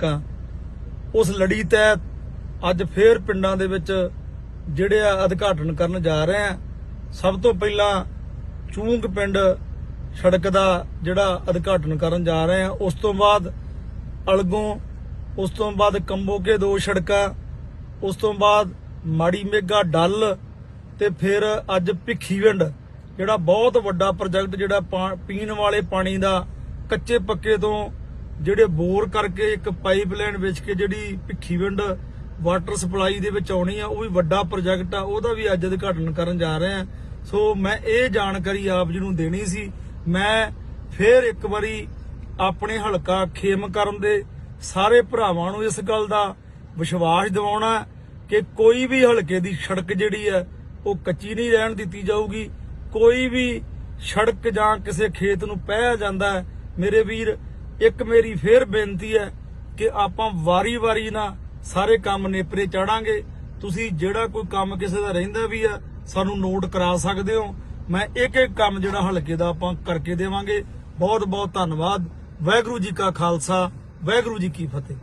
ਕਾ ਉਸ ਲੜੀ ਤਹਿਤ ਅੱਜ ਫੇਰ ਪਿੰਡਾਂ ਦੇ ਵਿੱਚ ਜਿਹੜੇ ਆ ਉਦਘਾਟਨ ਕਰਨ ਜਾ ਰਹੇ ਆ। ਸਭ ਤੋਂ ਪਹਿਲਾਂ ਚੂੰਗ ਪਿੰਡ ਸੜਕ ਦਾ ਜਿਹੜਾ ਉਦਘਾਟਨ ਕਰਨ ਜਾ ਰਹੇ ਆ। ਉਸ ਤੋਂ ਬਾਅਦ ਅਲਗੋਂ, ਉਸ ਤੋਂ ਬਾਅਦ ਕੰਬੋਕੇ ਦੋ ਸੜਕਾਂ, ਉਸ ਤੋਂ ਬਾਅਦ ਮਾੜੀ ਮੇਗਾ ਡੱਲ ਤੇ ਫਿਰ ਅੱਜ ਭਿੱਖੀਵਿੰਡ ਜਿਹੜਾ ਬਹੁਤ ਵੱਡਾ ਪ੍ਰੋਜੈਕਟ ਜਿਹੜਾ ਪਾ- ਪੀਣ ਵਾਲੇ ਪਾਣੀ ਦਾ ਕੱਚੇ ਪੱਕੇ ਤੋਂ ਜਿਹੜੇ ਬੋਰ ਕਰਕੇ ਇੱਕ ਪਾਈਪਲਾਈਨ ਵਿੱਚ ਕੇ ਜਿਹੜੀ ਭਿੱਖੀਵਿੰਡ ਵਾਟਰ ਸਪਲਾਈ ਦੇ ਵਿੱਚ ਆਉਣੀ ਆ, ਉਹ ਵੀ ਵੱਡਾ ਪ੍ਰੋਜੈਕਟ ਆ, ਉਹਦਾ ਵੀ ਅੱਜ ਉਦਘਾਟਨ ਕਰਨ ਜਾ ਰਹੇ ਆ। ਸੋ ਮੈਂ ਇਹ ਜਾਣਕਾਰੀ ਆਪ ਜੀ ਨੂੰ ਦੇਣੀ ਸੀ। ਮੈਂ ਫੇਰ ਇੱਕ ਵਾਰੀ ਆਪਣੇ ਹਲਕਾ ਖੇਮ ਕਰਨ ਦੇ ਸਾਰੇ ਭਰਾਵਾਂ ਨੂੰ ਇਸ ਗੱਲ ਦਾ ਵਿਸ਼ਵਾਸ ਦਿਵਾਉਣਾ ਕਿ ਕੋਈ ਵੀ ਹਲਕੇ ਦੀ ਸੜਕ ਜਿਹੜੀ ਹੈ ਉਹ ਕੱਚੀ ਨਹੀਂ ਰਹਿਣ ਦਿੱਤੀ ਜਾਊਗੀ। ਕੋਈ ਵੀ ਸੜਕ ਜਾਂ ਕਿਸੇ ਖੇਤ ਨੂੰ ਪਹਿਆ ਜਾਂਦਾ, ਮੇਰੇ ਵੀਰ ਇੱਕ ਮੇਰੀ ਫੇਰ ਬੇਨਤੀ ਹੈ ਕਿ ਆਪਾਂ ਵਾਰੀ-ਵਾਰੀ ਨਾ ਸਾਰੇ ਕੰਮ ਨੇਪਰੇ ਚਾੜਾਂਗੇ। ਤੁਸੀਂ ਜਿਹੜਾ ਕੋਈ ਕੰਮ ਕਿਸੇ ਦਾ ਰਹਿੰਦਾ ਵੀ ਆ, ਸਾਨੂੰ ਨੋਟ ਕਰਾ ਸਕਦੇ ਹੋ। ਮੈਂ ਇੱਕ ਇੱਕ ਕੰਮ ਜਿਹੜਾ ਹਲਕੇ ਦਾ ਆਪਾਂ ਕਰਕੇ ਦੇਵਾਂਗੇ। ਬਹੁਤ ਬਹੁਤ ਧੰਨਵਾਦ। ਵਾਹਿਗੁਰੂ ਜੀ ਕਾ ਖਾਲਸਾ, ਵਾਹਿਗੁਰੂ ਜੀ ਕੀ ਫਤਿਹ।